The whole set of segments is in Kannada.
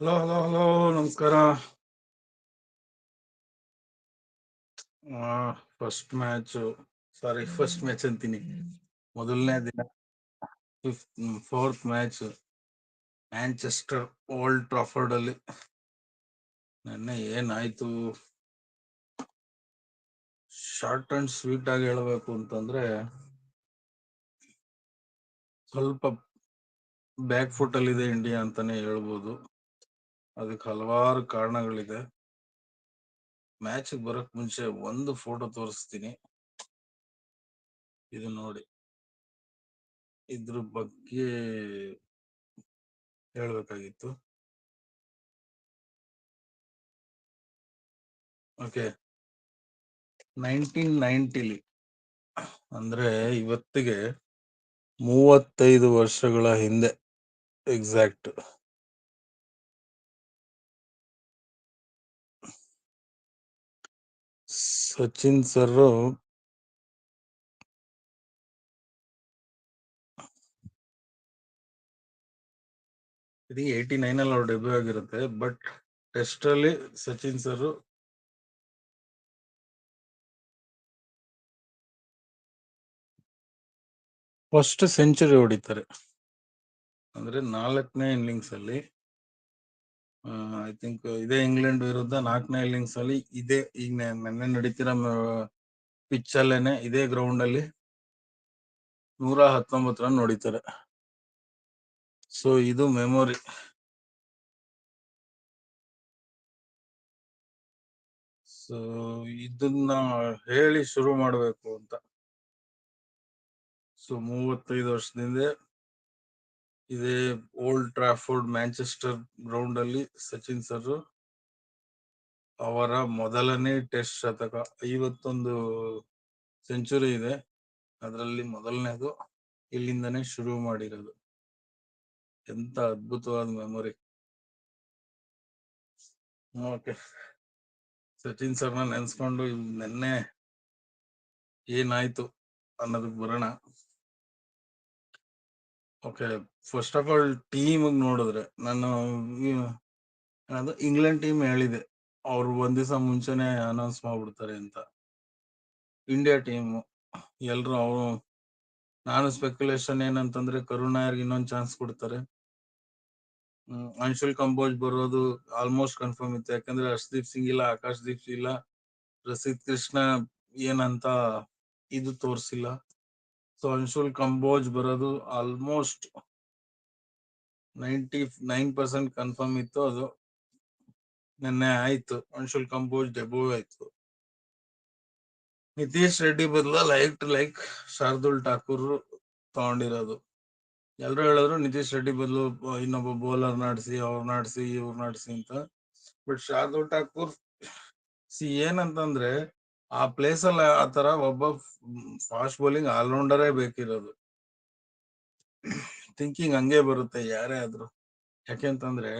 ಹಲೋ ಹಲೋ ಹಲೋ, ನಮಸ್ಕಾರ. First match sorry first match ಅಂತೀನಿ. ಮೊದಲನೇ ದಿನ fifth fourth match Manchester Old Trafford ಅಲ್ಲಿ. ನೆನ್ನೆ ಏನಾಯ್ತು? ಶಾರ್ಟ್ ಅಂಡ್ ಸ್ವೀಟ್ ಆಗಿ ಹೇಳಬೇಕು ಅಂತಂದ್ರೆ, ಸ್ವಲ್ಪ ಬ್ಯಾಕ್ ಫುಟ್ ಅಲ್ಲಿ ಇದೆ ಇಂಡಿಯಾ ಅಂತಾನೆ ಹೇಳ್ಬೋದು. ಅದಕ್ಕೆ ಹಲವಾರು ಕಾರಣಗಳಿದೆ. ಮ್ಯಾಚ್ ಬರಕ್ ಮುಂಚೆ ಒಂದು ಫೋಟೋ ತೋರಿಸ್ತೀನಿ. ಇದು ನೋಡಿ. ಇದ್ರ ಬಗ್ಗೆ ಹೇಳ್ಬೇಕಾಗಿತ್ತು. ಓಕೆ. ನೈನ್ಟೀನ್ ನೈಂಟಿಲಿ ಅಂದ್ರೆ ಇವತ್ತಿಗೆ ಮೂವತ್ತೈದು ವರ್ಷಗಳ ಹಿಂದೆ ಎಕ್ಸಾಕ್ಟ್ ಸಚಿನ್ ಸರ್ ಇದು ಏಯ್ಟಿ ನೈನ್ ಅಲ್ಲಿ ಅವ್ರು ಡೆಬ್ಯೂ ಆಗಿರುತ್ತೆ ಬಟ್ ಟೆಸ್ಟ್ ಅಲ್ಲಿ ಸಚಿನ್ ಸರ್ ಫಸ್ಟ್ ಸೆಂಚುರಿ ಹೊಡಿತಾರೆ. ಅಂದ್ರೆ ನಾಲ್ಕನೇ ಇನ್ನಿಂಗ್ಸ್ ಅಲ್ಲಿ ಐ ಥಿಂಕ್ ಇದೇ ಇಂಗ್ಲೆಂಡ್ ವಿರುದ್ಧ ನಾಲ್ಕನೇ ಇನ್ನಿಂಗ್ಸ್ ಅಲ್ಲಿ ಇದೇ ಈಗ ನೆನ್ನೆ ನಡೀತಿರೋ ಪಿಚ್ ಅಲ್ಲೇನೆ ಇದೇ ಗ್ರೌಂಡ್ ಅಲ್ಲಿ ನೂರ ಹತ್ತೊಂಬತ್ತು ರನ್ ಹೊಡಿತಾರೆ. ಸೊ ಇದು ಮೆಮೊರಿ ಸೊ ಇದನ್ನ ಹೇಳಿ ಶುರು ಮಾಡಬೇಕು ಅಂತ. ಸೊ ಮೂವತ್ತೈದು ವರ್ಷದಿಂದ ಇದೇ ಓಲ್ಡ್ ಟ್ರಾಫೋರ್ಡ್ ಮ್ಯಾಂಚೆಸ್ಟರ್ ಗ್ರೌಂಡ್ ಅಲ್ಲಿ ಸಚಿನ್ ಸರ್ ಅವರ ಮೊದಲನೇ ಟೆಸ್ಟ್ ಶತಕ, ಐವತ್ತೊಂದು ಸೆಂಚುರಿ ಇದೆ. ಅದರಲ್ಲಿ ಮೊದಲನೇದು ಇಲ್ಲಿಂದನೇ ಶುರು ಮಾಡಿರೋದು. ಎಂತ ಅದ್ಭುತವಾದ ಮೆಮೊರಿ. ಓಕೆ. ಸಚಿನ್ ಸರ್ನ ನೆನ್ಸ್ಕೊಂಡು ನೆನ್ನೆ ಏನಾಯ್ತು ಅನ್ನೋದಕ್ಕೆ ಬರೋಣ. Okay. First of all team ನೋಡಿದ್ರೆ ನಾನು ಅದು ಇಂಗ್ಲೆಂಡ್ ಟೀಮ್ ಹೇಳಿದೆ. ಅವ್ರು ಒಂದ್ ದಿವಸ ಮುಂಚೆನೆ ಅನೌನ್ಸ್ ಮಾಡ್ಬಿಡ್ತಾರೆ ಅಂತ. ಇಂಡಿಯಾ ಟೀಮ್ ಎಲ್ಲರೂ ಅವರು ನಾನು ಸ್ಪೆಕ್ಯುಲೇಷನ್ ಏನಂತಂದ್ರೆ ನಾಯರ್ಗೆ ಇನ್ನೊಂದು ಚಾನ್ಸ್ ಕೊಡ್ತಾರೆ. ಅನ್ಶುಲ್ ಕಂಬೋಜ್ ಬರೋದು ಆಲ್ಮೋಸ್ಟ್ ಕನ್ಫರ್ಮ್ ಇತ್ತು. ಯಾಕಂದ್ರೆ ಹರ್ಷದೀಪ್ ಸಿಂಗ್ ಇಲ್ಲ ಆಕಾಶ್ ದೀಪ್ ಇಲ್ಲ ರಸಿದ್ ಕೃಷ್ಣ ಏನಂತ ಇದು ತೋರ್ಸಿಲ್ಲ. ಸೊ ಅನ್ಶುಲ್ ಕಂಬೋಜ್ ಬರೋದು almost ninety nine percent confirm ಇತ್ತು, ಅದು ನಿನ್ನೆ ಆಯ್ತು. ಅನ್ಶುಲ್ ಕಂಬೋಜ್ ಡೆಬ್ಯೂ ಆಯ್ತು. Nitish Reddy ಬದಲ like to like Shardul Thakur ತಗೊಂಡಿರೋದು. ಎಲ್ಲರೂ ಹೇಳಿದ್ರು ನಿತೀಶ್ ರೆಡ್ಡಿ ಬದಲು ಇನ್ನೊಬ್ಬ ಬೌಲರ್ ನಾಡ್ಸಿ, ಅವ್ರ ನಾಡ್ಸಿ, ಇವ್ರ ನಾಡ್ಸಿ ಅಂತ. ಬಟ್ ಶಾರ್ದುಲ್ ಠಾಕೂರ್ ಸಿ ಏನಂತಂದ್ರೆ ಆ ಪ್ಲೇಸ್ ಅಲ್ಲಿ ಆತರ ಒಬ್ಬ ಫಾಸ್ಟ್ ಬೌಲಿಂಗ್ ಆಲ್ರೌಂಡರೇ ಬೇಕಿರೋದು. ಥಿಂಕಿಂಗ್ ಹಂಗೆ ಬರುತ್ತೆ ಯಾರೇ ಆದ್ರೂ. ಯಾಕೆಂತಂದ್ರೆ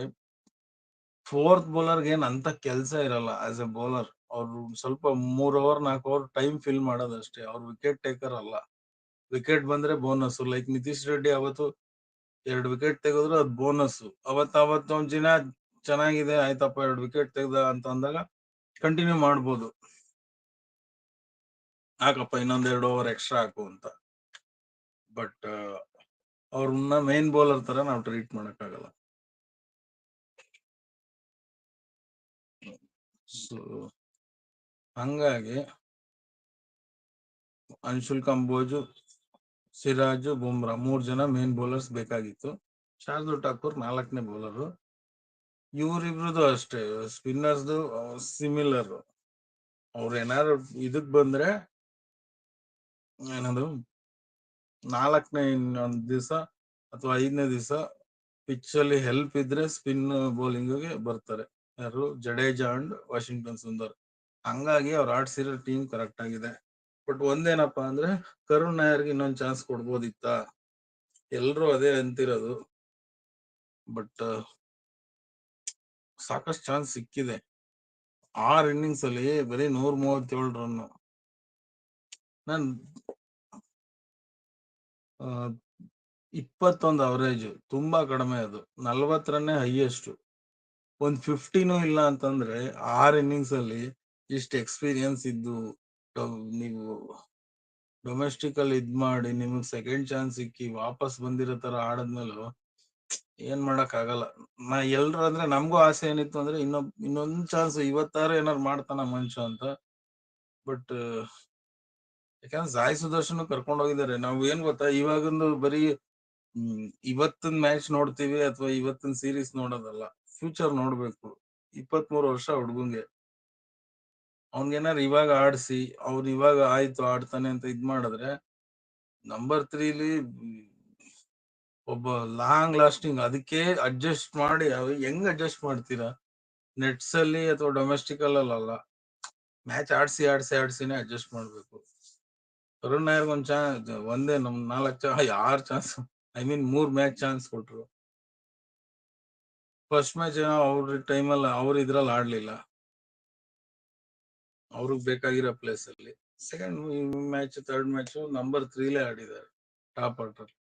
ಫೋರ್ತ್ ಬೌಲರ್ಗೆ ಏನ್ ಅಂತ ಕೆಲಸ ಇರಲ್ಲ ಆಸ್ ಎ ಬೌಲರ್ ಅವ್ರು ಸ್ವಲ್ಪ ಮೂರ್ ಓವರ್ ನಾಲ್ಕು ಓವರ್ ಟೈಮ್ ಫಿಲ್ ಮಾಡೋದಷ್ಟೇ. ಅವ್ರು ವಿಕೆಟ್ ಟೇಕರ್ ಅಲ್ಲ. ವಿಕೆಟ್ ಬಂದ್ರೆ ಬೋನಸ್ ಲೈಕ್ ನಿತೀಶ್ ರೆಡ್ಡಿ ಅವತ್ತು ಎರಡು ವಿಕೆಟ್ ತೆಗೆದ್ರು ಅದ್ ಬೋನಸ್ ಅವತ್ ಅವತ್ತು ಒಂದ್ ದಿನ ಚೆನ್ನಾಗಿದೆ, ಆಯ್ತಪ್ಪ, ಎರಡು ವಿಕೆಟ್ ತೆಗ್ದ ಅಂತ ಅಂದಾಗ ಕಂಟಿನ್ಯೂ ಮಾಡ್ಬೋದು. ಹಾಕಪ್ಪ ಇನ್ನೊಂದ್ ಎರಡು ಓವರ್ ಎಕ್ಸ್ಟ್ರಾ ಹಾಕು ಅಂತ. ಬಟ್ ಅವ್ರನ್ನ ಮೇನ್ ಬೌಲರ್ ತರ ನಾವು ಟ್ರೀಟ್ ಮಾಡೋಕ್ಕಾಗಲ್ಲ. ಸೊ ಹಂಗಾಗಿ ಅನ್ಶುಲ್ ಕಂಬೋಜು, ಸಿರಾಜು, ಬುಮ್ರಾ ಮೂರ್ ಜನ ಮೇನ್ ಬೌಲರ್ಸ್ ಬೇಕಾಗಿತ್ತು. ಶಾರ್ದುಲ್ ಠಾಕೂರ್ ನಾಲ್ಕನೇ ಬೌಲರ್ ಇವ್ರಿಬ್ರದ್ದು ಅಷ್ಟೇ ಸ್ಪಿನ್ನರ್ಸ್ ಸಿಮಿಲರ್ ಅವ್ರ ಏನಾದ್ರು ಇದಕ್ ಬಂದ್ರೆ ಏನದು? ನಾಲ್ಕನೇ ಇನ್ನೊಂದ್ ದಿವಸ ಅಥವಾ ಐದನೇ ದಿವಸ ಪಿಚ್ ಅಲ್ಲಿ ಹೆಲ್ಪ್ ಇದ್ರೆ ಸ್ಪಿನ್ ಬೌಲಿಂಗ್ಗೆ ಬರ್ತಾರೆ. ಯಾರು? Jadeja and Washington Sundar. ಹಂಗಾಗಿ ಅವ್ರು ಆಡ್ಸಿರೋ ಟೀಮ್ ಕರೆಕ್ಟ್ ಆಗಿದೆ. ಬಟ್ ಒಂದೇನಪ್ಪಾ ಅಂದ್ರೆ ಕರುಣ್ ನಾಯರ್ಗೆ ಇನ್ನೊಂದ್ ಚಾನ್ಸ್ ಕೊಡ್ಬೋದಿತ್ತ? ಎಲ್ರು ಅದೇ ಅಂತಿರೋದು. ಬಟ್ ಸಾಕಷ್ಟು ಚಾನ್ಸ್ ಸಿಕ್ಕಿದೆ. ಆರ್ ಇನ್ನಿಂಗ್ಸ್ ಅಲ್ಲಿ ಬರೀ ನೂರ್ ಮೂವತ್ತೇಳು ರನ್ ನಾನ್ ಇಪ್ಪತ್ತೊಂದು ಅವರೇಜ್ ತುಂಬಾ ಕಡಿಮೆ ಅದು. ನಲ್ವತ್ತರನ್ನೇ ಹೈಯೆಸ್ಟ್ ಒಂದು ಫಿಫ್ಟಿನೂ ಇಲ್ಲ ಅಂತಂದ್ರೆ ಆರ್ ಇನ್ನಿಂಗ್ಸ್ ಅಲ್ಲಿ ಇಷ್ಟು ಎಕ್ಸ್ಪೀರಿಯನ್ಸ್ ಇದ್ದು ನೀವು ಡೊಮೆಸ್ಟಿಕ್ ಅಲ್ಲಿ ಇದ್ ಮಾಡಿ ನಿಮಗೆ ಸೆಕೆಂಡ್ ಚಾನ್ಸ್ ಸಿಕ್ಕಿ ವಾಪಸ್ ಬಂದಿರೋ ತರ ಆಡದ್ಮೇಲೂ ಏನ್ ಮಾಡಕ್ ಆಗಲ್ಲ. ನಾ ಎಲ್ರು ಅಂದ್ರೆ ನಮಗೂ ಆಸೆ ಏನಿತ್ತು ಅಂದ್ರೆ ಇನ್ನೊಬ್, ಇನ್ನೊಂದ್ ಚಾನ್ಸ್ ಇವತ್ತಾರು ಏನಾರು ಮಾಡ್ತಾನ ಮನುಷ್ಯ ಅಂತ. ಬಟ್ ಯಾಕಂದ್ರೆ ಸಾಯಿ ಸುದರ್ಶನ್ ಕರ್ಕೊಂಡು ಹೋಗಿದ್ದಾರೆ. ನಾವ್ ಏನ್ ಗೊತ್ತಾ, ಇವಾಗಂದು ಬರೀ ಇವತ್ತಿನ ಮ್ಯಾಚ್ ನೋಡ್ತೀವಿ ಅಥವಾ ಇವತ್ತಿನ ಸೀರೀಸ್ ನೋಡೋದಲ್ಲ ಫ್ಯೂಚರ್ ನೋಡ್ಬೇಕು. ಇಪ್ಪತ್ತ್ ಮೂರು ವರ್ಷ ಹುಡ್ಗಂಗೆ. ಅವ್ನ್ಗೇನಾರು ಇವಾಗ ಆಡ್ಸಿ ಅವ್ನ್ ಇವಾಗ ಆಯ್ತು ಆಡ್ತಾನೆ ಅಂತ ಇದ್ ಮಾಡಿದ್ರೆ ನಂಬರ್ ತ್ರೀಲಿ ಒಬ್ಬ ಲಾಂಗ್ ಲಾಸ್ಟಿಂಗ್ ಅದಕ್ಕೆ ಅಡ್ಜಸ್ಟ್ ಮಾಡಿ ಹೆಂಗ್ ಅಡ್ಜಸ್ಟ್ ಮಾಡ್ತೀರಾ? ನೆಟ್ಸ್ ಅಲ್ಲಿ ಅಥವಾ ಡೊಮೆಸ್ಟಿಕ್ ಅಲ್ಲ ಮ್ಯಾಚ್ ಆಡ್ಸಿ ಆಡ್ಸಿ, ಆಡ್ಸಿನೇ ಅಡ್ಜಸ್ಟ್ ಮಾಡ್ಬೇಕು. ತರುಣ್ ನಾಯರ್ಗ್ ಒಂದ್ ಚಾನ್ಸ್ ಒಂದೇ ನಮ್ ನಾಲ್ಕ್ ಚಾ ಆರ್ ಚಾನ್ಸ್ ಐ ಮೀನ್ ಮೂರ್ ಮ್ಯಾಚ್ ಚಾನ್ಸ್ ಕೊಟ್ರು. ಫಸ್ಟ್ ಮ್ಯಾಚ್ ಏನೋ ಅವ್ರ ಟೈಮಲ್ಲಿ ಅವ್ರ ಇದ್ರಲ್ಲಿ ಆಡ್ಲಿಲ್ಲ. ಅವ್ರಿಗೆ ಬೇಕಾಗಿರೋ ಪ್ಲೇಸ್ ಅಲ್ಲಿ. Second match third match number ತ್ರೀಲೇ ಆಡಿದ್ದಾರೆ ಟಾಪ್ ಆರ್ಡರ್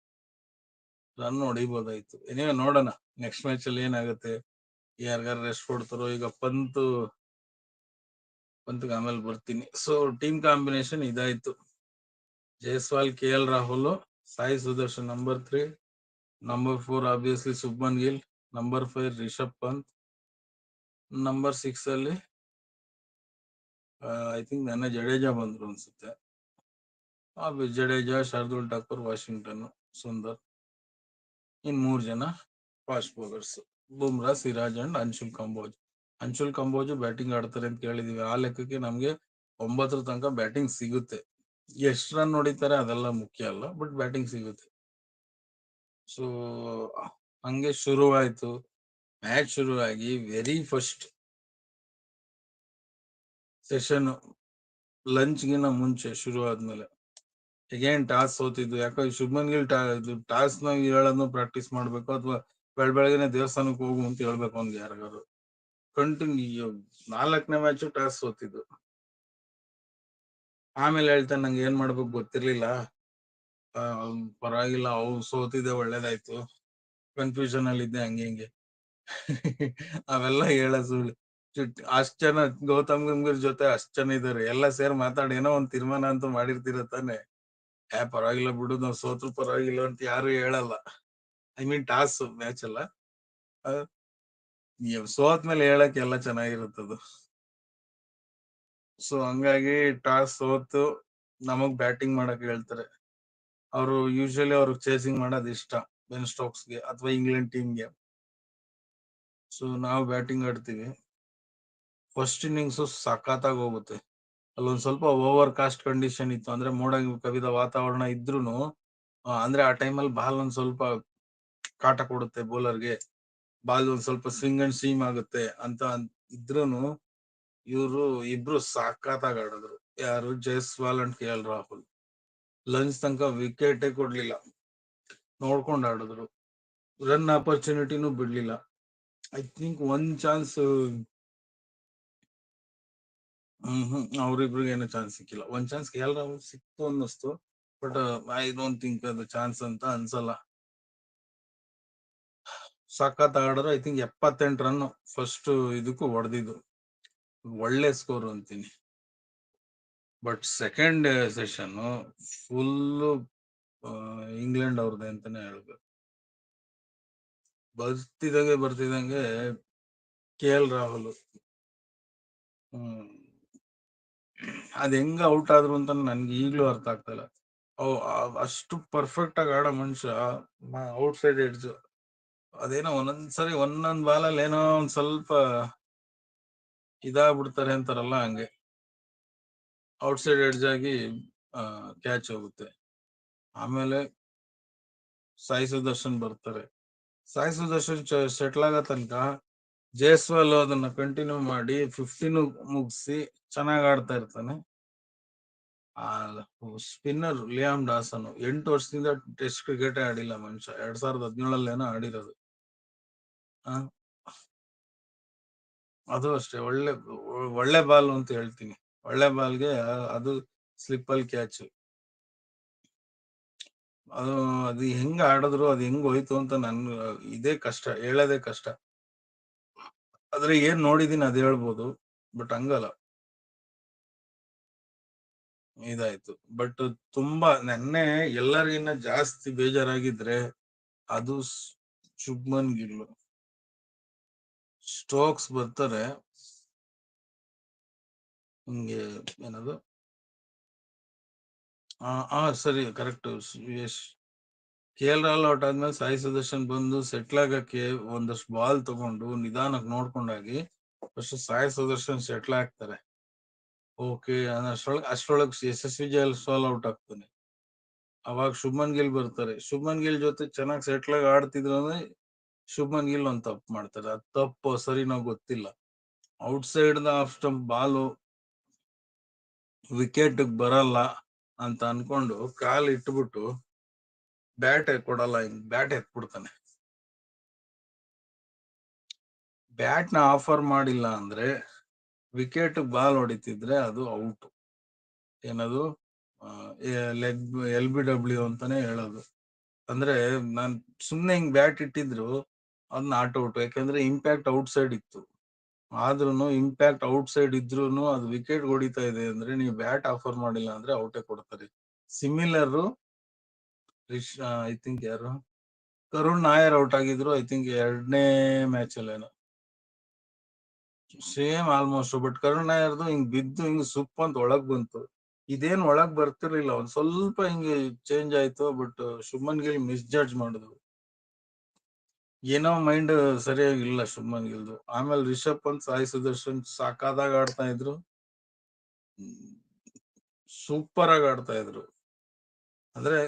ರನ್ ಹೊಡಿಬೋದಾಯ್ತು. ಏನೇ ನೋಡೋಣ. ನೆಕ್ಸ್ಟ್ ಮ್ಯಾಚ್ ಅಲ್ಲಿ ಏನಾಗುತ್ತೆ? ಯಾರಿಗಾರು ರೆಸ್ಟ್ ಕೊಡ್ತಾರೋ? ಈಗ ಪಂತ್, ಪಂತ್ಗೆ ಆಮೇಲೆ ಬರ್ತೀನಿ. ಸೊ ಟೀಮ್ ಕಾಂಬಿನೇಷನ್ ಇದಾಯ್ತು. Jaiswal, K L Rahul, Sai Sudharsan number three number four obviously Shubman Gill number five Rishabh Pant number six ಅಲ್ಲಿ ಐ ಥಿಂಕ್ ನನ್ನ ಜಡೇಜಾ ಬಂದ್ರು ಅನ್ಸುತ್ತೆ. ಜಡೇಜಾ, ಶಾರ್ದುಲ್ ಠಾಕೂರ್, ವಾಷಿಂಗ್ಟನ್, ಸುಂದರ್. ಇನ್ ಮೂರು ಜನ fast bowlers Bumrah, Siraj and Anshul Kamboj. Anshul Kamboj batting ಆಡ್ತಾರೆ ಅಂತ ಕೇಳಿದೀವಿ. ಆ ಲೆಕ್ಕಕ್ಕೆ ನಮ್ಗೆ ಒಂಬತ್ತರ ತನಕ ಬ್ಯಾಟಿಂಗ್ ಸಿಗುತ್ತೆ. ಎಷ್ಟ್ ರನ್ ಹೊಡಿತಾರೆ ಅದೆಲ್ಲ ಮುಖ್ಯ ಅಲ್ಲ, ಬಟ್ ಬ್ಯಾಟಿಂಗ್ ಸಿಗುತ್ತೆ. ಸೊ ಹಂಗೆ ಆಯ್ತು ಮ್ಯಾಚ್ ಶುರುವಾಗಿ ವೆರಿ ಫಸ್ಟ್ ಸೆಷನ್ ಲಂಚ್ಗಿನ ಮುಂಚೆ ಶುರು ಆದ್ಮೇಲೆ ಅಗೇನ್ ಟಾಸ್ ಸೋತಿದ್ದು. ಯಾಕಂದ್ರೆ ಶುಭ್ಮನ್ ಗಿಲ್ ಟಾ, ಇದು ಟಾಸ್ ಹೇಳೋದನ್ನು ಪ್ರಾಕ್ಟೀಸ್ ಮಾಡ್ಬೇಕು ಅಥವಾ ಬೆಳ ಬೆಳಗ್ಗೆನೆ ದೇವಸ್ಥಾನಕ್ಕೆ ಹೋಗು ಅಂತ ಹೇಳ್ಬೇಕು ಅವ್ನಿಗೆ ಯಾರಿಗಾರು ಕಂಟಿನ್ಯೂ ನಾಲ್ಕನೇ ಮ್ಯಾಚ್ ಟಾಸ್ ಸೋತಿದ್ದು. ಆಮೇಲೆ ಹೇಳ್ತಾನೆ, ನಂಗೆ ಏನ್ ಮಾಡ್ಬೇಕು ಗೊತ್ತಿರ್ಲಿಲ್ಲ. ಪರವಾಗಿಲ್ಲ ಅವು ಸೋತಿದ್ದೆ, ಒಳ್ಳೇದಾಯ್ತು. ಕನ್ಫ್ಯೂಷನ್ ಅಲ್ಲಿ ಇದ್ದೆ, ಹಂಗೆ ಹಿಂಗೆ. ಅವೆಲ್ಲ ಹೇಳ ಸುಳ್ಳು. ಚುಟ್- ಅಷ್ಟ್ ಜನ ಗೌತಮ್ ಗಂಭೀರ್ ಜೊತೆ ಅಷ್ಟ್ ಜನ ಇದಾರೆ ಎಲ್ಲ ಸೇರ್ ಮಾತಾಡಿ, ಏನೋ ಒಂದ್ ತೀರ್ಮಾನ ಅಂತೂ ಮಾಡಿರ್ತೀರ ತಾನೆ. ಏ, ಪರವಾಗಿಲ್ಲ ಬಿಡು, ನಾವ್ ಸೋತ್ರು ಪರವಾಗಿಲ್ಲ ಅಂತ ಯಾರು ಹೇಳಲ್ಲ. ಐ ಮೀನ್ ಟಾಸ್ ಮ್ಯಾಚ್ ಅಲ್ಲ ಸೋತ್ ಮೇಲೆ ಹೇಳಕ್ ಎಲ್ಲ ಚೆನ್ನಾಗಿರುತ್ತದು. ಸೊ, ಹಂಗಾಗಿ ಟಾಸ್ ಸೋತು ನಮಗ್ ಬ್ಯಾಟಿಂಗ್ ಮಾಡಕ್ ಹೇಳ್ತಾರೆ. ಅವರು ಯೂಶಲಿ ಅವ್ರಿಗೆ ಚೇಸಿಂಗ್ ಮಾಡೋದ್ ಇಷ್ಟ, ಬೆನ್ ಸ್ಟೋಕ್ಸ್ಗೆ ಅಥವಾ ಇಂಗ್ಲೆಂಡ್ ಟೀಮ್ಗೆ. ಸೊ, ನಾವು ಬ್ಯಾಟಿಂಗ್ ಆಡ್ತೀವಿ. ಫಸ್ಟ್ ಇನ್ನಿಂಗ್ಸ್ ಸಖತ್ತಾಗಿ ಹೋಗುತ್ತೆ. ಅಲ್ಲೊಂದ್ ಸ್ವಲ್ಪ ಓವರ್ ಕಾಸ್ಟ್ ಕಂಡೀಷನ್ ಇತ್ತು ಅಂದ್ರೆ ಮೋಡ ಕವಿದ ವಾತಾವರಣ ಇದ್ರೂನು ಅಂದ್ರೆ ಆ ಟೈಮಲ್ಲಿ ಬಾಲ್ ಒಂದ್ ಸ್ವಲ್ಪ ಕಾಟ ಕೊಡುತ್ತೆ ಬೌಲರ್ಗೆ. ಬಾಲ್ ಒಂದ್ ಸ್ವಲ್ಪ ಸ್ವಿಂಗ್ ಅಂಡ್ ಸೀಮ್ ಆಗುತ್ತೆ ಅಂತ ಇದ್ರೂ ಇವ್ರು ಇಬ್ರು ಸಾಕಾತಾಗ ಆಡಿದ್ರು. ಯಾರು Jaiswal and K L Rahul. Lunch ತನಕ ವಿಕೆಟೇ ಕೊಡ್ಲಿಲ್ಲ. ನೋಡ್ಕೊಂಡ್ ಆಡಿದ್ರು. ರನ್ ಆಪರ್ಚುನಿಟಿನೂ ಬಿಡ್ಲಿಲ್ಲ. ಐ ಥಿಂಕ್ ಒಂದ್ ಚಾನ್ಸ್ ಹ್ಮ್ ಹ್ಮ್, ಅವ್ರಿಬ್ರಿಗೆ ಏನೋ ಚಾನ್ಸ್ ಸಿಕ್ಕಿಲ್ಲ. ಒಂದ್ ಚಾನ್ಸ್ ಕೆ ಎಲ್ ರಾಹುಲ್ ಸಿಕ್ತು ಅನ್ನಿಸ್ತು. ಬಟ್ ಐ ಡೋಂಟ್ ಥಿಂಕ್ ಅದು ಚಾನ್ಸ್ ಅಂತ ಅನ್ಸಲ್ಲ. ಸಖತ್ ಆಡಿದ್ರು ಐ ಥಿಂಕ್ ಎಪ್ಪತ್ತೆಂಟು ರನ್ ಫಸ್ಟ್ ಇದಕ್ಕೂ ಹೊಡೆದಿದ್ದು ಒಳ್ಳೆ ಸ್ಕೋರ್ ಅಂತೀನಿ. But second session full England ಅವ್ರದ್ದೇ ಅಂತಾನೆ ಹೇಳ್ಬೇಕು. ಬರ್ತಿದಂಗೆ ಬರ್ತಿದಂಗೆ ಕೆ ಎಲ್ ರಾಹುಲ್. ಹ್ಮ್. ಅದ್ ಹೆಂಗ ಔಟ್ ಆದ್ರು ಅಂತ ನನ್ಗೆ ಈಗ್ಲೂ ಅರ್ಥ ಆಗ್ತಾ ಇಲ್ಲ. ಅವ್ ಅಷ್ಟು ಪರ್ಫೆಕ್ಟ್ ಆಗಿ ಆಡೋ ಮನುಷ್ಯ ಔಟ್ ಸೈಡ್ ಎಡ್ಜ್ ಅದೇನೋ ಒಂದೊಂದ್ಸರಿ ಒಂದೊಂದ್ ಬಾಲಲ್ಲಿ ಏನೋ ಒಂದ್ ಸ್ವಲ್ಪ ಇದಾಗ್ಬಿಡ್ತಾರೆ ಅಂತಾರಲ್ಲ ಹಂಗೆ. ಔಟ್ಸೈಡ್ ಎಡ್ಜ್ ಆಗಿ ಕ್ಯಾಚ್ ಹೋಗುತ್ತೆ. ಆಮೇಲೆ ಸಾಯಿ ಸುದರ್ಶನ್ ಬರ್ತಾರೆ. ಸಾಯಿ ಸುದರ್ಶನ್ ಸೆಟ್ಲ್ ಆಗೋ ತನಕ ಜೇಸ್ವಾಲ್ ಅದನ್ನ ಕಂಟಿನ್ಯೂ ಮಾಡಿ ಫಿಫ್ಟೀನ್ ಮುಗಿಸಿ ಚೆನ್ನಾಗ್ ಆಡ್ತಾ ಇರ್ತಾನೆ. ಆ, ಸ್ಪಿನ್ನರ್ ಲಿಯಾಮ್ ಡಾಸನ್ ಎಂಟು ವರ್ಷದಿಂದ ಟೆಸ್ಟ್ ಕ್ರಿಕೆಟ್ ಆಡಿಲ್ಲ ಮನುಷ್ಯ. ಎರಡ್ ಸಾವಿರದ ಹದಿನೇಳಲ್ಲೇನೋ ಆಡಿರೋದು. ಅದು ಅಷ್ಟೇ. ಒಳ್ಳೆ ಒಳ್ಳೆ ಬಾಲ್ ಅಂತ ಹೇಳ್ತೀನಿ. ಒಳ್ಳೆ ಬಾಲ್ಗೆ ಅದು ಸ್ಲಿಪ್ ಅಲ್ಲಿ ಕ್ಯಾಚ್. ಅದು ಅದು ಹೆಂಗ ಆಡಿದ್ರು, ಅದು ಹೆಂಗ್ ಹೋಯ್ತು ಅಂತ ನನ್, ಇದೇ ಕಷ್ಟ, ಹೇಳೋದೇ ಕಷ್ಟ. ಆದ್ರೆ ಏನ್ ನೋಡಿದೀನಿ ಅದ್ ಹೇಳ್ಬೋದು, ಬಟ್ ಹಂಗಲ್ಲ. ಇದಾಯ್ತು. ಬಟ್ ತುಂಬಾ, ನೆನ್ನೆ ಎಲ್ಲರಿಗಿನ್ನ ಜಾಸ್ತಿ ಬೇಜಾರಾಗಿದ್ರೆ ಅದು ಶುಭ್ಮನ್ ಗಿಲ್ ಸ್ಟೋಕ್ಸ್ ಬರ್ತಾರೆ. ಹಿಂಗೆ ಏನದು? ಆ ಸರಿ, correct. Yash. K L Rahul out ಆದ್ಮೇಲೆ ಸಾಯಿ ಸುದರ್ಶನ್ ಬಂದು ಸೆಟ್ಲ್ ಆಗಕ್ಕೆ ಒಂದಷ್ಟು ಬಾಲ್ ತಗೊಂಡು ನಿಧಾನಕ್ಕೆ ನೋಡ್ಕೊಂಡಾಗಿ ಫಸ್ಟ್ ಸಾಯಿ ಸುದರ್ಶನ್ ಸೆಟ್ಲ್ ಆಗ್ತಾರೆ. ಓಕೆ ಅಷ್ಟರೊಳಗೆ ಅಷ್ಟರೊಳಗೆ ಯಶಸ್ವಿ ಸಾಲ್ ಔಟ್ ಆಗ್ತಾನೆ. ಅವಾಗ ಶುಭನ್ ಗಿಲ್ ಬರ್ತಾರೆ. ಶುಭ್ಮನ್ ಗಿಲ್ ಜೊತೆ ಚೆನ್ನಾಗಿ ಸೆಟ್ಲ್ ಆಗಿ ಆಡ್ತಿದ್ರು ಅಂದ್ರೆ ಶುಭ್ಮನ್ ಗಿಲ್ ಒಂದ್ ತಪ್ಪು ಮಾಡ್ತಾರೆ. ಅದ್ ತಪ್ಪು ಸರಿನೋ ಗೊತ್ತಿಲ್ಲ. Outside the off stump ball wicket ಬರಲ್ಲ ಅಂತ ಅನ್ಕೊಂಡು ಕಾಲ್ ಇಟ್ಬಿಟ್ಟು ಬ್ಯಾಟ್ ಕೊಡಲ್ಲ ಹಿಂಗ್ ಬ್ಯಾಟ್ ಎತ್ಬಿಡ್ತಾನೆ. ಬ್ಯಾಟ್ನ ಆಫರ್ ಮಾಡಿಲ್ಲ ಅಂದ್ರೆ ವಿಕೆಟ್ ಬಾಲ್ ಹೊಡಿತಿದ್ರೆ ಅದು ಔಟ್. ಏನದು? ಲೆಗ್ ಎಲ್ ಬಿ ಡಬ್ಲ್ಯೂ ಅಂತಾನೆ ಹೇಳೋದು. ಅಂದ್ರೆ ನಾನ್ ಸುಮ್ನೆ ಹಿಂಗ್ ಬ್ಯಾಟ್ ಇಟ್ಟಿದ್ರು ಅದ್ ನಾಟ್ ಔಟ್ ಯಾಕಂದ್ರೆ ಇಂಪ್ಯಾಕ್ಟ್ ಔಟ್ ಸೈಡ್ ಇತ್ತು. ಆದ್ರೂ ಇಂಪ್ಯಾಕ್ಟ್ ಔಟ್ ಸೈಡ್ ಇದ್ರು ಅದು ವಿಕೆಟ್ ಹೊಡಿತಾ ಇದೆ ಅಂದ್ರೆ ನೀವು ಬ್ಯಾಟ್ ಆಫರ್ ಮಾಡಿಲ್ಲ ಅಂದ್ರೆ ಔಟೇ ಕೊಡ್ತಾರೆ. ಸಿಮಿಲರ್ ಐ ಥಿಂಕ್ ಯಾರು? ಕರುಣ್ ನಾಯರ್ ಔಟ್ ಆಗಿದ್ರು ಐ ಥಿಂಕ್ ಎರಡನೇ ಮ್ಯಾಚ್ ಅಲ್ಲೇನೋ. ಸೇಮ್ ಆಲ್ಮೋಸ್ಟ್ ಬಟ್ ಕರುಣ್ ನಾಯರ್ದು ಹಿಂಗ್ ಬಿದ್ದು ಹಿಂಗ್ ಸುಪ್ ಅಂತ ಒಳಗ್ ಬಂತು. ಇದೇನ್ ಒಳಗ್ ಬರ್ತಿರ್ಲಿಲ್ಲ. ಒಂದ್ ಸ್ವಲ್ಪ ಹಿಂಗೆ ಚೇಂಜ್ ಆಯ್ತು but Shubman Gill misjudge ಮಾಡಿದ್ರು ಏನೋ ಮೈಂಡ್ ಸರಿಯಾಗಿಲ್ಲ ಶುಭ್ಮನ್ ಗಿಲ್ದು ಆಮೇಲೆ ರಿಷಬ್ ಪಂತ್ ಸಾಯಿ ಸುದರ್ಶನ್ ಸಾಕಾದಾಗ ಆಡ್ತಾ ಇದ್ರು. ಸೂಪರ್ ಆಗಿ ಆಡ್ತಾ ಇದ್ರು. ಅಂದ್ರೆ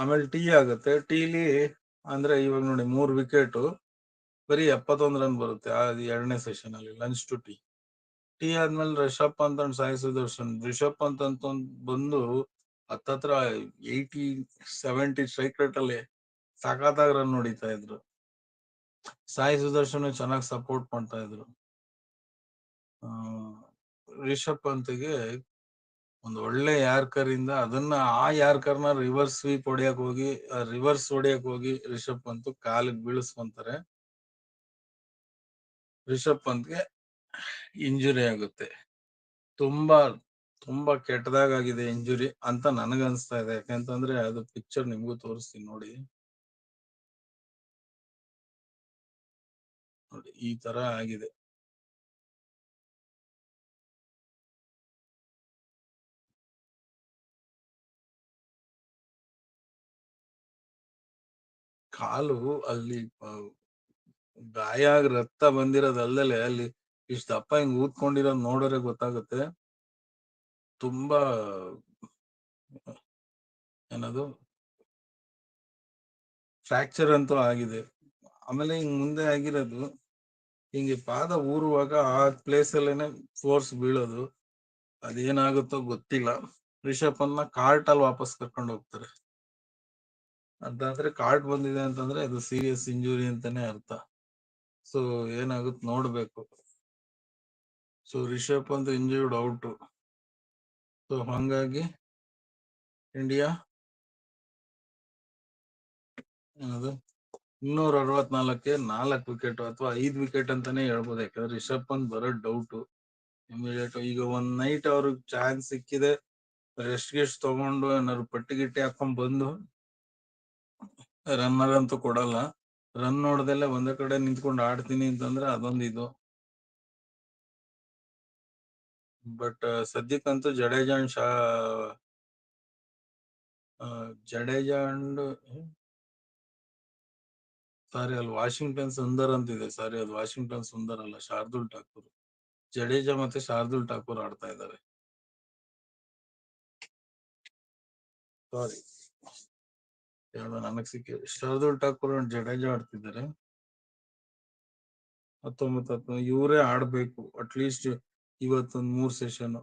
ಆಮೇಲೆ ಟೀ ಆಗುತ್ತೆ. ಟೀಲಿ ಅಂದ್ರೆ ಇವಾಗ ನೋಡಿ ಮೂರ್ ವಿಕೆಟ್. ಬರೀ ಎಪ್ಪತ್ತೊಂದ್ ರನ್ ಬರುತ್ತೆ ಆ ಎರಡನೇ ಸೆಷನ್ ಅಲ್ಲಿ ಲಂಚ್ ಟು ಟೀ. ಟೀ ಆದ್ಮೇಲೆ ರಿಷಬ್ ಪಂತ್ ಅಂಡ್ ಸಾಯಿ ಸುದರ್ಶನ್. ರಿಷಬ್ ಪಂತ್ ಅಂತ ಬಂದು ಹತ್ತತ್ರ ಏಯ್ಟಿ, ಸೆವೆಂಟಿ ಸ್ಟ್ರೈಕ್ ರೇಟ್ ಅಲ್ಲಿ ಸಾಕಾದಾಗ ರನ್ ಹೊಡಿತಾ ಇದ್ರು. ಸಾಯಿ ಸುದರ್ಶನ್ ಚೆನ್ನಾಗಿ ಸಪೋರ್ಟ್ ಮಾಡ್ತಾ ಇದ್ರು. ರಿಷಬ್ ಪಂತ್ಗೆ ಒಂದು ಒಳ್ಳೆ ಯಾರ್ಕರ್ ಇಂದ ಅದನ್ನ ಆ ಯಾರ್ಕರ್ನ ರಿವರ್ಸ್ ಸ್ವೀಪ್ ಹೊಡಿಯಕ್ ಹೋಗಿ ರಿವರ್ಸ್ ಹೊಡಿಯಕ್ ಹೋಗಿ ರಿಷಬ್ ಪಂತ್ ಕಾಲಿಗೆ ಬೀಳಿಸ್ಕೊಂತಾರೆ. ರಿಷಬ್ ಪಂತ್ಗೆ ಇಂಜುರಿ ಆಗುತ್ತೆ. ತುಂಬಾ ತುಂಬಾ ಕೆಟ್ಟದಾಗಿದೆ ಇಂಜುರಿ ಅಂತ ನನಗನ್ಸ್ತಾ ಇದೆ. ಯಾಕಂತಂದ್ರೆ ಅದು ಪಿಕ್ಚರ್ ನಿಮ್ಗೂ ತೋರಿಸ್ತೀನಿ ನೋಡಿ. ನೋಡಿ, ಈ ತರ ಆಗಿದೆ. ಕಾಲು ಅಲ್ಲಿ ಗಾಯ ರಕ್ತ ಬಂದಿರೋದಲ್ದಲೆ ಅಲ್ಲಿ ಇಷ್ಟ ದಪ್ಪ ಹಿಂಗ್ ಊದ್ಕೊಂಡಿರೋದ್ ನೋಡೋರೆ ಗೊತ್ತಾಗುತ್ತೆ. ತುಂಬಾ, ಏನದು? ಫ್ರಾಕ್ಚರ್ ಅಂತೂ ಆಗಿದೆ. ಆಮೇಲೆ ಹಿಂಗ್ ಮುಂದೆ ಆಗಿರೋದು, ಹಿಂಗೆ ಪಾದ ಊರುವಾಗ ಆ ಪ್ಲೇಸ್ ಅಲ್ಲೇನೆ ಫೋರ್ಸ್ ಬೀಳೋದು. ಅದೇನಾಗುತ್ತೋ ಗೊತ್ತಿಲ್ಲ. ರಿಷಬ್ ಅನ್ನ ಕಾರ್ಟ್ ಅಲ್ಲಿ ವಾಪಸ್ ಕರ್ಕೊಂಡು ಹೋಗ್ತಾರೆ. ಅದಾದ್ರೆ ಕಾರ್ಟ್ ಬಂದಿದೆ ಅಂತಂದ್ರೆ ಅದು ಸೀರಿಯಸ್ ಇಂಜುರಿ ಅಂತಾನೆ ಅರ್ಥ. ಸೊ ಏನಾಗುತ್ತೆ ನೋಡ್ಬೇಕು. ಸೊ ರಿಷಬ್ ಅಂತ ಇಂಜುರ್ಡ್ ಔಟ್ ಸೊ ಹಂಗಾಗಿ ಇಂಡಿಯಾ ಏನದು? ಇನ್ನೂರ ಅರವತ್ನಾಲ್ಕಕ್ಕೆ ನಾಲ್ಕು ವಿಕೆಟ್ ಅಥವಾ ಐದು ವಿಕೆಟ್ ಅಂತಾನೆ ಹೇಳ್ಬೋದು. ಯಾಕಂದ್ರೆ ರಿಷಬ್ ಪಂತ್ ಬರೋ ಡೌಟ್ ಇಮಿಡಿಯೇಟ್ ಈಗ ಒಂದ್ ನೈಟ್ ಅವ್ರಿಗೆ ಚಾನ್ಸ್ ಸಿಕ್ಕಿದೆ. ರೆಸ್ಟ್ ಗಿಸ್ಟ್ ತಗೊಂಡು ಏನಾದ್ರು ಪಟ್ಟಿ ಗಿಟ್ಟಿ ಹಾಕೊಂಡ್ ಬಂದು ರನ್ನರ್ ಅಂತೂ ಕೊಡಲ್ಲ. ರನ್ ನೋಡ್ದೆಲ್ಲ ಒಂದೇ ಕಡೆ ನಿಂತ್ಕೊಂಡು ಆಡ್ತೀನಿ ಅಂತಂದ್ರೆ ಅದೊಂದು ಇದು. ಬಟ್ ಸದ್ಯಕ್ಕಂತೂ ಜಡೇಜಾ ಅಂಡ್ ಶಾ ಜಡೇಜಾ ಅಂಡ್ ಸಾರಿ, ಅಲ್ಲಿ ವಾಷಿಂಗ್ಟನ್ ಸುಂದರ್ ಅಂತಿದೆ. ಸಾರಿ, ಅದು ವಾಷಿಂಗ್ಟನ್ ಸುಂದರ್ ಅಲ್ಲ, ಶಾರ್ದುಲ್ ಠಾಕೂರ್. ಜಡೇಜಾ ಮತ್ತೆ ಶಾರ್ದುಲ್ ಠಾಕೂರ್ ಆಡ್ತಾ ಇದ್ದಾರೆ ಸಾರಿ. ಯಾವ್ದೋ ನನಗ್ ಸಿಕ್ಕಿ ಶಾರ್ದುಲ್ ಠಾಕೂರ್ ಅಂಡ್ ಜಡೇಜಾ ಆಡ್ತಿದ್ದಾರೆ. ಹತ್ತೊಂಬತ್ತು ಇವರೇ ಆಡ್ಬೇಕು. ಅಟ್ಲೀಸ್ಟ್ ಇವತ್ತೊಂದ್ ಮೂರ್ ಸೆಷನ್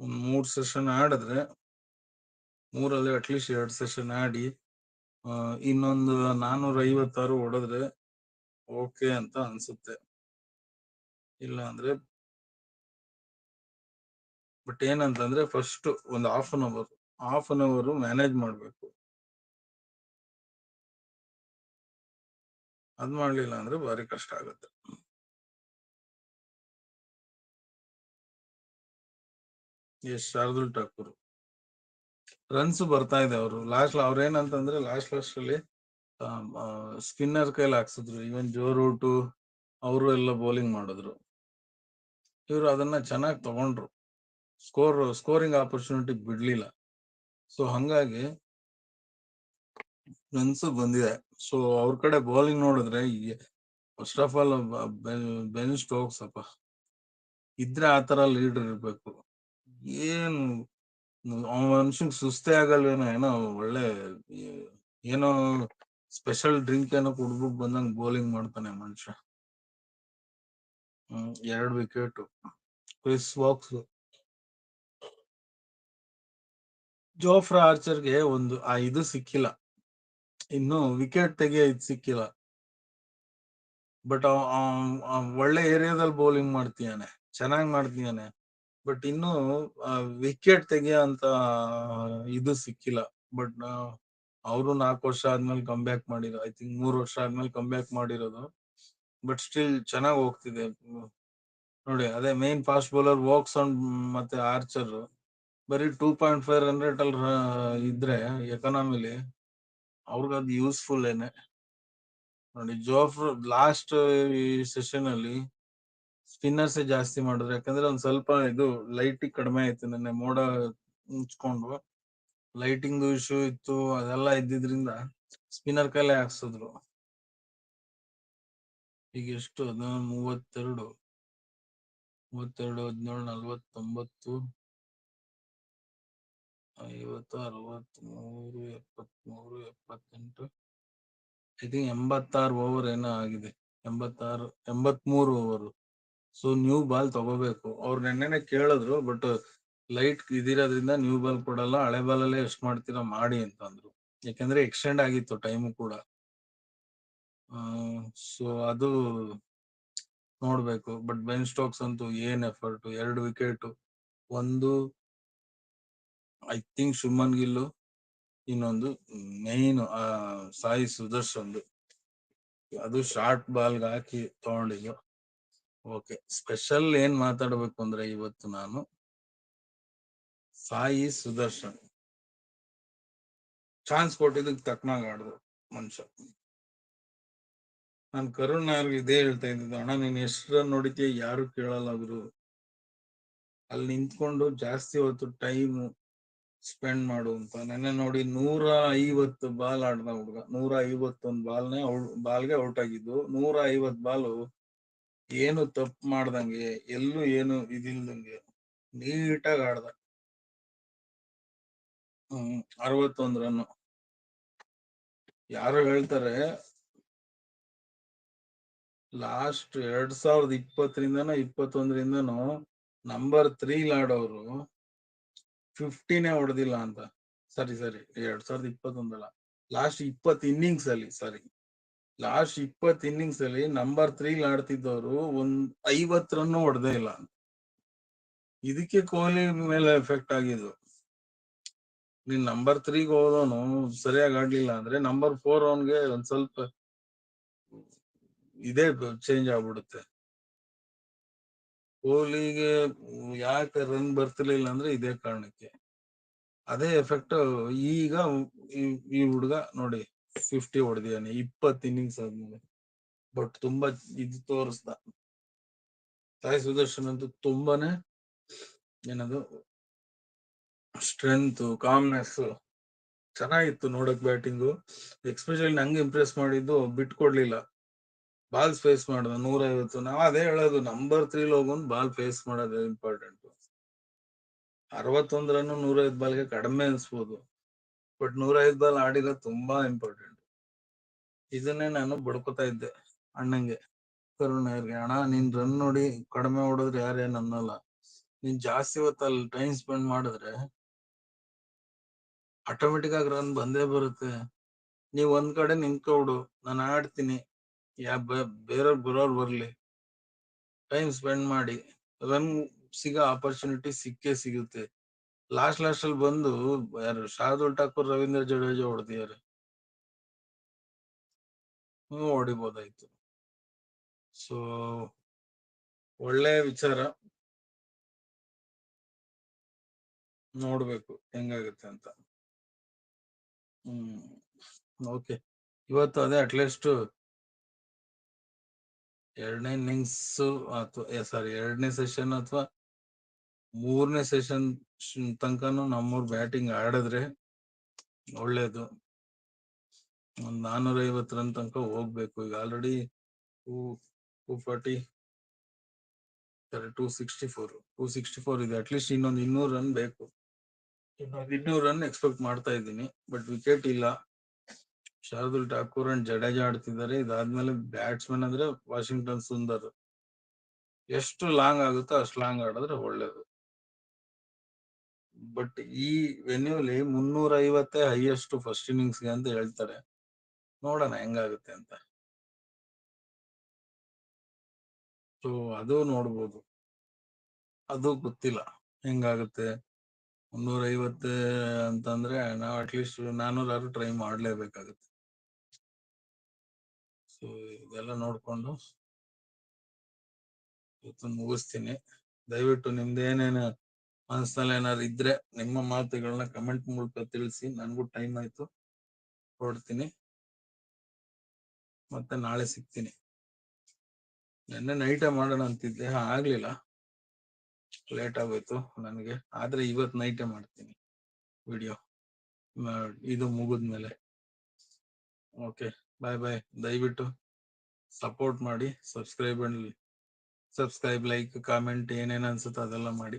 ಒಂದ್ ಮೂರ್ ಸೆಷನ್ ಆಡಿದ್ರೆ ಮೂರಲ್ಲಿ ಅಟ್ಲೀಸ್ಟ್ ಎರಡ್ ಸೆಷನ್ ಆಡಿ ಇನ್ನೊಂದು ನಾನೂರ ಐವತ್ತಾರು ಹೊಡೆದ್ರೆ ಓಕೆ ಅಂತ ಅನ್ಸುತ್ತೆ. ಇಲ್ಲ ಅಂದ್ರೆ ಬಟ್ ಏನಂತಂದ್ರೆ ಫಸ್ಟ್ ಒಂದು half an hour half an hour manage ಮಾಡ್ಬೇಕು. ಅದ್ ಮಾಡ್ಲಿಲ್ಲ ಅಂದ್ರೆ ಭಾರಿ ಕಷ್ಟ ಆಗುತ್ತೆ. ಎಸ್, ಶಾರ್ದುಲ್ ಠಾಕೂರ್. ರನ್ಸ್ ಬರ್ತಾ ಇದೆ ಅವರು. ಲಾಸ್ಟ್ ಅವ್ರ ಏನಂತಂದ್ರೆ ಲಾಸ್ಟ್ ಲಾಸ್ಟ್ ಅಲ್ಲಿ ಸ್ಪಿನ್ನರ್ ಕೈಲಿ ಹಾಕ್ಸಿದ್ರು. ಈವನ್ ಜೋ ರೂಟು ಅವರು ಎಲ್ಲ ಬೌಲಿಂಗ್ ಮಾಡಿದ್ರು. ಇವರು ಅದನ್ನ ಚೆನ್ನಾಗಿ ತಗೊಂಡ್ರು. ಸ್ಕೋರ್ ಸ್ಕೋರಿಂಗ್ ಆಪರ್ಚುನಿಟಿ ಬಿಡ್ಲಿಲ್ಲ. ಸೊ ಹಂಗಾಗಿ ರನ್ಸ್ ಬಂದಿದೆ. ಸೊ, ಅವ್ರ ಕಡೆ ಬೌಲಿಂಗ್ ನೋಡಿದ್ರೆ first of all Ben Stokes ಅಪ್ಪ. ಇದ್ರೆ ಆ ತರ ಲೀಡರ್ ಇರ್ಬೇಕು. ಏನು, ಅವನ ಮನುಷ್ಯನ್ ಸುಸ್ತೇ ಆಗಲ್ವೇನೋ ಏನೋ ಒಳ್ಳೆ ಏನೋ ಸ್ಪೆಷಲ್ ಡ್ರಿಂಕ್ ಏನೋ ಕುಡ್ಬಿಟ್ಟು ಬಂದಂಗ್ ಬೌಲಿಂಗ್ ಮಾಡ್ತಾನೆ ಮನುಷ್ಯ. ಹ್ಮ್, ಎರಡು ವಿಕೆಟ್ ಕ್ರಿಸ್ ವಾಕ್ಸ್ ಜೋಫ್ರಾ ಆರ್ಚರ್ಗೆ ಒಂದು ಆ ಇದು ಸಿಕ್ಕಿಲ್ಲ. ಇನ್ನು ವಿಕೆಟ್ ತೆಗಿಯೋದು ಸಿಕ್ಕಿಲ್ಲ. ಬಟ್ ಒಳ್ಳೆ ಏರಿಯಾದಲ್ಲಿ ಬೌಲಿಂಗ್ ಮಾಡ್ತೀಯಾನೆ, ಚೆನ್ನಾಗಿ ಮಾಡ್ತೀಯಾನೆ. ಬಟ್ ಇನ್ನು ವಿಕೆಟ್ ತೆಗಿಯೋ ಅಂತ ಇದು ಸಿಕ್ಕಿಲ್ಲ. ಬಟ್ ಅವರು ನಾಲ್ಕು ವರ್ಷ ಆದ್ಮೇಲೆ ಕಮ್ ಬ್ಯಾಕ್ ಮಾಡಿರೋ, ಐ ತಿಂಕ್ ಮೂರ್ ವರ್ಷ ಆದ್ಮೇಲೆ ಕಮ್ ಬ್ಯಾಕ್ ಮಾಡಿರೋದು. ಬಟ್ ಸ್ಟಿಲ್ ಚೆನ್ನಾಗಿ ಹೋಗ್ತಿದೆ. ನೋಡಿ, ಅದೇ main fast bowler Woakes and ಮತ್ತೆ ಆರ್ಚರ್ ಬರೀ ಟೂ ಪಾಯಿಂಟ್ ಫೈವ್ ರೇಟ್ ಅಲ್ಲಿ ಇದ್ರೆ ಎಕನಾಮಿಲಿ ಅವ್ರಿಗೆ ಅದು ಯೂಸ್ಫುಲ್ ಏನೆ. ನೋಡಿ ಜೋಫ್ ಲಾಸ್ಟ್ ಈ ಸೆಷನ್ ಅಲ್ಲಿ ಸ್ಪಿನ್ನರ್ಸ್ ಜಾಸ್ತಿ ಮಾಡಿದ್ರು. ಯಾಕಂದ್ರೆ ಒಂದ್ ಸ್ವಲ್ಪ ಇದು ಲೈಟ್ ಕಡಿಮೆ ಆಯ್ತು ನೆನ್ನೆ ಮೋಡ ಮುಚ್ಕೊಂಡು. ಲೈಟಿಂಗ್ ಇಶ್ಯೂ ಇತ್ತು, ಅದೆಲ್ಲ ಇದ್ದಿದ್ರಿಂದ ಸ್ಪಿನ್ನರ್ ಕೈಲೇ ಹಾಕ್ಸಿದ್ರು. ಈಗ ಎಷ್ಟು? ಅದ ಮೂವತ್ತೆರಡು. ಮೂವತ್ತೆರಡು, ಹದಿನೇಳು, ನಲ್ವತ್ತೊಂಬತ್ತು. ಐವತ್ತು ಅರವತ್ಮೂರು ಎಪ್ಪತ್ಮೂರು, ಎಪ್ಪತ್ತೆಂಟು ಐ ಥಿಂಕ್ ಎಂಬತ್ತಾರು ಓವರ್ ಏನೋ ಆಗಿದೆ. ಎಂಬತ್ತಾರು, ಎಂಬತ್ಮೂರು ಓವರ್ ಸೊ ನ್ಯೂ ಬಾಲ್ ತಗೋಬೇಕು. ಅವ್ರು ನೆನ್ನೆನೆ ಕೇಳಿದ್ರು ಬಟ್ ಲೈಟ್ ಇದಿರೋದ್ರಿಂದ ನ್ಯೂ ಬಾಲ್ ಕೊಡಲ್ಲ, ಹಳೆ ಬಾಲ್ ಅಲ್ಲೇ ಎಷ್ಟ್ ಮಾಡ್ತೀರಾ ಮಾಡಿ ಅಂತಂದ್ರು. ಯಾಕಂದ್ರೆ ಎಕ್ಸ್ಟೆಂಡ್ ಆಗಿತ್ತು ಟೈಮ್ ಕೂಡ. ಸೊ ಅದು ನೋಡ್ಬೇಕು. ಬಟ್ ಬೆನ್ ಸ್ಟೋಕ್ಸ್ ಅಂತೂ ಏನ್ ಎಫರ್ಟ್ ಎರಡು ವಿಕೆಟ್ ಒಂದು ಐ ಥಿಂಕ್ ಶುಮನ್ ಗಿಲ್ಲು ಇನ್ನೊಂದು ಮೇನ್ ಸಾಯಿ ಸುದರ್ಶನ್ ಅದು ಶಾರ್ಟ್ ಬಾಲ್ಗೆ ಹಾಕಿ ತಗೊಂಡಿದ್ದು. ಓಕೆ ಸ್ಪೆಷಲ್ ಏನ್ ಮಾತಾಡ್ಬೇಕು ಅಂದ್ರೆ ಇವತ್ತು ನಾನು ಸಾಯಿ ಸುದರ್ಶನ್ ಚಾನ್ಸ್ ಕೊಟ್ಟಿದ್ದಕ್ಕೆ ತಕ್ಕನಾಗ ಆಡ್ದು ಮನುಷ್ಯ. ನಾನ್ ಕರುಣ್ ಅವ್ರಿಗೆ ಇದೇ ಹೇಳ್ತಾ ಇದ್ದಿದ್ದು, ಅಣ್ಣ, ನೀನ್ ಎಷ್ಟು ರನ್ ನೋಡಿದ್ಯ ಯಾರು ಕೇಳಲ್ಲ ಅಲ್ಲಿ ನಿಂತ್ಕೊಂಡು ಜಾಸ್ತಿ ಹೊತ್ತು ಟೈಮ್ ಸ್ಪೆಂಡ್ ಮಾಡು ಅಂತ. ನೆನ್ನೆ ನೋಡಿ ನೂರ ಐವತ್ತು ಬಾಲ್ ಆಡ್ದ ಹುಡುಗ. ನೂರ ಐವತ್ತೊಂದು ಬಾಲ್ನೇ ಬಾಲ್ಗೆ ಔಟ್ ಆಗಿದ್ದು. ನೂರ ಐವತ್ ಬಾಲು ಏನು ತಪ್ಪು ಮಾಡ್ದಂಗೆ, ಎಲ್ಲೂ ಏನು ಇದಿಲ್ದಂಗೆ ನೀಟಾಗಿ ಆಡ್ದ. ಹ್ಮ್, ಅರವತ್ತೊಂದ್ ರನ್ ಯಾರು ಹೇಳ್ತಾರೆ, ಲಾಸ್ಟ್ ಎರಡ್ ಸಾವಿರದ ಇಪ್ಪತ್ತರಿಂದನೋ ಇಪ್ಪತ್ತೊಂದರಿಂದನೋ ನಂಬರ್ ತ್ರೀ ಆಡೋರು ಫಿಫ್ಟಿನೇ ಹೊಡೆದಿಲ್ಲ ಅಂತ. ಸರಿ ಸರಿ. ಎರಡ್ ಸಾವಿರದ ಇಪ್ಪತ್ತೊಂದಲ್ಲ. ಲಾಸ್ಟ್ ಇಪ್ಪತ್ ಇನ್ನಿಂಗ್ಸ್ ಅಲ್ಲಿ, ಸರಿ. ಲಾಸ್ಟ್ ಇಪ್ಪತ್ ಇನ್ನಿಂಗ್ಸ್ ಅಲ್ಲಿ ನಂಬರ್ ತ್ರೀ ಆಡ್ತಿದ್ದವರು ಒಂದ್ ಐವತ್ ರನ್ ಹೊಡೆದೇ ಇಲ್ಲ ಇದಕ್ಕೆ ಕೊಹ್ಲಿ ಮೇಲೆ ಎಫೆಕ್ಟ್ ಆಗಿದ್ದು. ನೀನ್ ನಂಬರ್ ತ್ರೀಗೆ ಹೋದವನು ಸರಿಯಾಗಿ ಆಡ್ಲಿಲ್ಲ ಅಂದ್ರೆ ನಂಬರ್ ಫೋರ್ ಅವನ್ಗೆ ಒಂದ್ ಸ್ವಲ್ಪ ಇದೇ ಚೇಂಜ್ ಆಗ್ಬಿಡುತ್ತೆ. ಕೊಹ್ಲಿಗೆ ಯಾಕೆ ರನ್ ಬರ್ತಿರ್ಲಿಲ್ಲ ಅಂದ್ರೆ ಇದೇ ಕಾರಣಕ್ಕೆ. ಅದೇ ಎಫೆಕ್ಟ್ ಈಗ ಈ ಹುಡುಗ ನೋಡಿ ಫಿಫ್ಟಿ ಹೊಡೆದಿದ್ದಾನೆ ಇಪ್ಪತ್ ಇನ್ನಿಂಗ್ಸ್ ಆದ್ಮೇಲೆ. ಬಟ್ ತುಂಬಾ ಇದು ತೋರಿಸ್ದ. ಸಾಯಿ ಸುದರ್ಶನ್ ಅಂತೂ ತುಂಬಾನೇ ಏನದು ಸ್ಟ್ರೆಂತ್ ಕಾಮ್ನೆಸ್ ಚೆನ್ನಾಗಿತ್ತು ನೋಡಕ್ ಬ್ಯಾಟಿಂಗು ಎಕ್ಸ್ಪೆಷಲಿ ನಂಗೆ ಇಂಪ್ರೆಸ್ ಮಾಡಿದ್ದು ಬಿಟ್ಕೊಡ್ಲಿಲ್ಲ. ಬಾಲ್ ಫೇಸ್ ಮಾಡೋದು ನೂರ ಐವತ್ತು ನಾವ್ ಅದೇ ಹೇಳೋದು ನಂಬರ್ ತ್ರೀ ಹೋಗೊಂದು ಬಾಲ್ ಫೇಸ್ ಮಾಡೋದು ಇಂಪಾರ್ಟೆಂಟ್ ಅರವತ್ತೊಂದರನ್ನು ಬಾಲ್ ಬಾಲ್ಗೆ ಕಡಿಮೆ ಅನ್ಸ್ಬೋದು. ಬಟ್ ನೂರೈವತ್ತು ಬಾಲ್ ಆಡಿರೋ ತುಂಬಾ ಇಂಪಾರ್ಟೆಂಟ್ ಇದನ್ನೇ ನಾನು ಬಡ್ಕೋತಾ ಇದ್ದೆ ಅಣ್ಣಂಗೆ. ಕರುಣರ್ಗೆ ಅಣ್ಣ, ನೀನ್ ರನ್ ನೋಡಿ, ಕಡಿಮೆ ಹೊಡೆದ್ರೆ ಯಾರೇನ್ ಅನ್ನಲ್ಲ ನೀನ್ ಜಾಸ್ತಿ ಹೊತ್ತಲ್ಲಿ ಟೈಮ್ ಸ್ಪೆಂಡ್ ಮಾಡಿದ್ರೆ ಆಟೋಮೆಟಿಕ್ ಆಗಿ ರನ್ ಬಂದೇ ಬರುತ್ತೆ. ನೀವ್ ಒಂದ್ ಕಡೆ ನಿಂತ್ಕೊಬಿಡು ನಾನು ಆಡ್ತೀನಿ. ಯಾ ಬೇರೆಯವ್ರು ಬರೋರು ಬರಲಿ. ಟೈಮ್ ಸ್ಪೆಂಡ್ ಮಾಡಿ ರನ್ ಸಿಗೋ ಆಪರ್ಚುನಿಟಿ ಸಿಕ್ಕೇ ಸಿಗುತ್ತೆ. ಲಾಸ್ಟ್ ಲಾಸ್ಟ್ ಅಲ್ಲಿ ಬಂದು, ಯಾರು ಶಾರ್ದುಲ್ ಠಾಕೂರ್, ರವೀಂದ್ರ ಜಡೇಜಾ ಹೊಡೆದಿದ್ದಾರೆ. ಹೊಡಿಬೋದಾಯ್ತು. ಸೊ ಒಳ್ಳೆ ವಿಚಾರ. ನೋಡ್ಬೇಕು, ಹೆಂಗಾಗುತ್ತೆ ಅಂತ. ಹ್ಮ್ ಓಕೆ ಇವತ್ತು ಅದೇ ಅಟ್ಲೀಸ್ಟ್ ಎರಡನೇ ಇನ್ನಿಂಗ್ಸ್ ಅಥವಾ ಸಾರಿ ಎರಡನೇ ಸೆಷನ್ ಅಥವಾ, ಮೂರನೇ ಸೆಷನ್ ತನಕನು ನಮ್ಮೂರ್ ಬ್ಯಾಟಿಂಗ್ ಆಡಿದ್ರೆ ಒಳ್ಳೇದು. ಒಂದ್ ನಾನೂರ ಐವತ್ತು ರನ್ ತನಕ ಹೋಗ್ಬೇಕು. ಈಗ already two two forty two sixty four two sixty four ಇದೆ ಅಟ್ಲೀಸ್ಟ್ ಇನ್ನೊಂದು ಇನ್ನೂರು ರನ್ ಬೇಕು. ಇನ್ನೊಂದು ಇನ್ನೂರು ರನ್ ಎಕ್ಸ್ಪೆಕ್ಟ್ ಮಾಡ್ತಾ ಇದ್ದೀನಿ. ಬಟ್ ವಿಕೆಟ್ ಇಲ್ಲ. ಶಾರ್ದುಲ್ ಠಾಕೂರ್ ಅಂಡ್ ಜಡೇಜಾ ಆಡ್ತಿದ್ದಾರೆ. ಇದಾದ್ಮೇಲೆ ಬ್ಯಾಟ್ಸ್ಮನ್ ಅಂದ್ರೆ ವಾಷಿಂಗ್ಟನ್ ಸುಂದರ್. ಎಷ್ಟು ಲಾಂಗ್ ಆಗುತ್ತೋ ಅಷ್ಟು ಲಾಂಗ್ ಆಡಿದ್ರೆ ಒಳ್ಳೇದು. ಬಟ್ ಈ ವೆನ್ಯೂಲಿ ಮುನ್ನೂರ ಐವತ್ತೇ ಹೈಯೆಸ್ಟ್ ಫಸ್ಟ್ ಇನ್ನಿಂಗ್ಸ್ಗೆ ಅಂತ ಹೇಳ್ತಾರೆ. ನೋಡೋಣ ಹೆಂಗಾಗುತ್ತೆ ಅಂತ. ಸೊ ಅದು ನೋಡ್ಬೋದು. ಅದು ಗೊತ್ತಿಲ್ಲ ಹೆಂಗಾಗುತ್ತೆ. ಮುನ್ನೂರ ಐವತ್ತು ಅಂತಂದ್ರೆ ನಾವು ಅಟ್ಲೀಸ್ಟ್ ನಾನೂರಾರು ಟ್ರೈ ಮಾಡ್ಲೇಬೇಕಾಗುತ್ತೆ. ಸೊ ಇದೆಲ್ಲ ನೋಡ್ಕೊಂಡು ಇವತ್ತು ಮುಗಿಸ್ತೀನಿ. ದಯವಿಟ್ಟು ನಿಮ್ದೇನೇನು ಮನಸ್ಸಲ್ಲಿ ಏನಾದ್ರು ಇದ್ರೆ ನಿಮ್ಮ ಮಾತುಗಳನ್ನ ಕಮೆಂಟ್ ಮೂಲಕ ತಿಳಿಸಿ. ನನಗೂ ಟೈಮ್ ಆಯ್ತು. ಹೊರಡ್ತೀನಿ ಮತ್ತೆ ನಾಳೆ ಸಿಗ್ತೀನಿ. ನಿನ್ನೆ ನೈಟೇ ಮಾಡೋಣ ಅಂತಿದ್ದೆ. ಆಗ್ಲಿಲ್ಲ. ಲೇಟ್ ಆಗೋಯ್ತು ನನಗೆ. ಆದ್ರೆ ಇವತ್ ನೈಟೇ ಮಾಡ್ತೀನಿ ವಿಡಿಯೋ ಇದು ಮುಗಿದ್ಮೇಲೆ. ಓಕೆ ಬಾಯ್ ಬಾಯ್ ದಯವಿಟ್ಟು ಸಪೋರ್ಟ್ ಮಾಡಿ ಸಬ್ಸ್ಕ್ರೈಬ್ ಸಬ್ಸ್ಕ್ರೈಬ್ ಲೈಕ್ ಕಾಮೆಂಟ್ ಏನೇನು ಅನ್ಸುತ್ತೋ ಅದೆಲ್ಲ ಮಾಡಿ.